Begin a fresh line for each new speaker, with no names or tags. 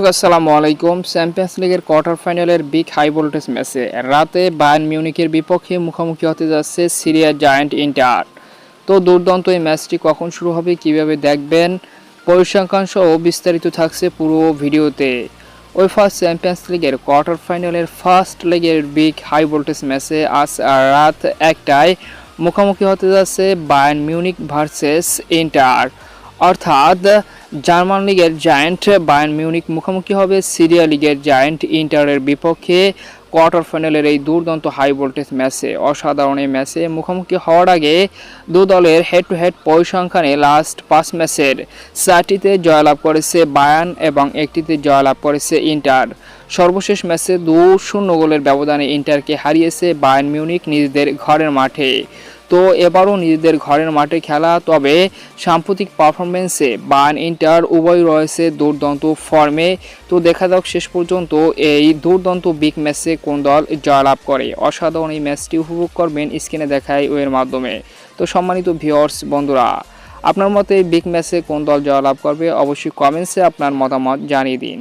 দর্শক, আসসালামু আলাইকুম। চ্যাম্পিয়ন্স লিগের কোয়ার্টার ফাইনালের বিগ হাই ভোল্টেজ ম্যাচে রাতে বায়ার্ন মিউনিকের বিপক্ষে মুখোমুখি হতে যাচ্ছে সিরিয়া জায়ান্ট ইন্টার তো দুর্দান্ত এই ম্যাচটি কখন শুরু হবে, কীভাবে দেখবেন? পরিসংখ্যান সহ বিস্তারিত থাকছে পুরো ভিডিওতে। ওই ফার্স্ট চ্যাম্পিয়ন্স লিগের কোয়ার্টার ফাইনালের ফার্স্ট লেগের বিগ হাই ভোল্টেজ ম্যাচে আজ রাত একটায় মুখোমুখি হতে যাচ্ছে বায়ার্ন মিউনিক ভার্সেস ইন্টার অর্থাৎ জার্মান লিগের জায়ান্ট বায়ার্ন মিউনিক মুখোমুখি হবে। সিরিয়া লিগের জায়ান্ট ইন্টারের বিপক্ষে কোয়ার্টার ফাইনালের এই দুর্দান্ত হাই ভোল্টেজ ম্যাচে, অসাধারণ এই ম্যাচে মুখোমুখি হওয়ার আগে দু দলের হেড টু হেড পরিসংখ্যানে লাস্ট পাঁচ ম্যাচের চারটিতে জয়লাভ করেছে বায়ান এবং একটিতে জয়লাভ করেছে ইন্টার। সর্বশেষ ম্যাচে দু শূন্য গোলের ব্যবধানে ইন্টারকে হারিয়েছে বায়ান মিউনিক নিজেদের ঘরের মাঠে। তো এবারও নিজেদের ঘরের মাঠে খেলা, তবে সাম্প্রতিক পারফরমেন্সে বায়ান ইন্টার উভয় রয়েছে দুর্দান্ত ফর্মে তো দেখা যাক শেষ পর্যন্ত এই দুর্দান্ত বিগ ম্যাচে কোন দল জয়লাভ করে। অসাধারণ এই ম্যাচটি উপভোগ করবেন স্ক্রিনে দেখায় ওয়ের মাধ্যমে। তো সম্মানিত ভিওর্স বন্ধুরা, আপনার মতে বিগ ম্যাচে কোন দল জয়লাভ করবে? অবশ্যই কমেন্টসে আপনার মতামত জানিয়ে দিন।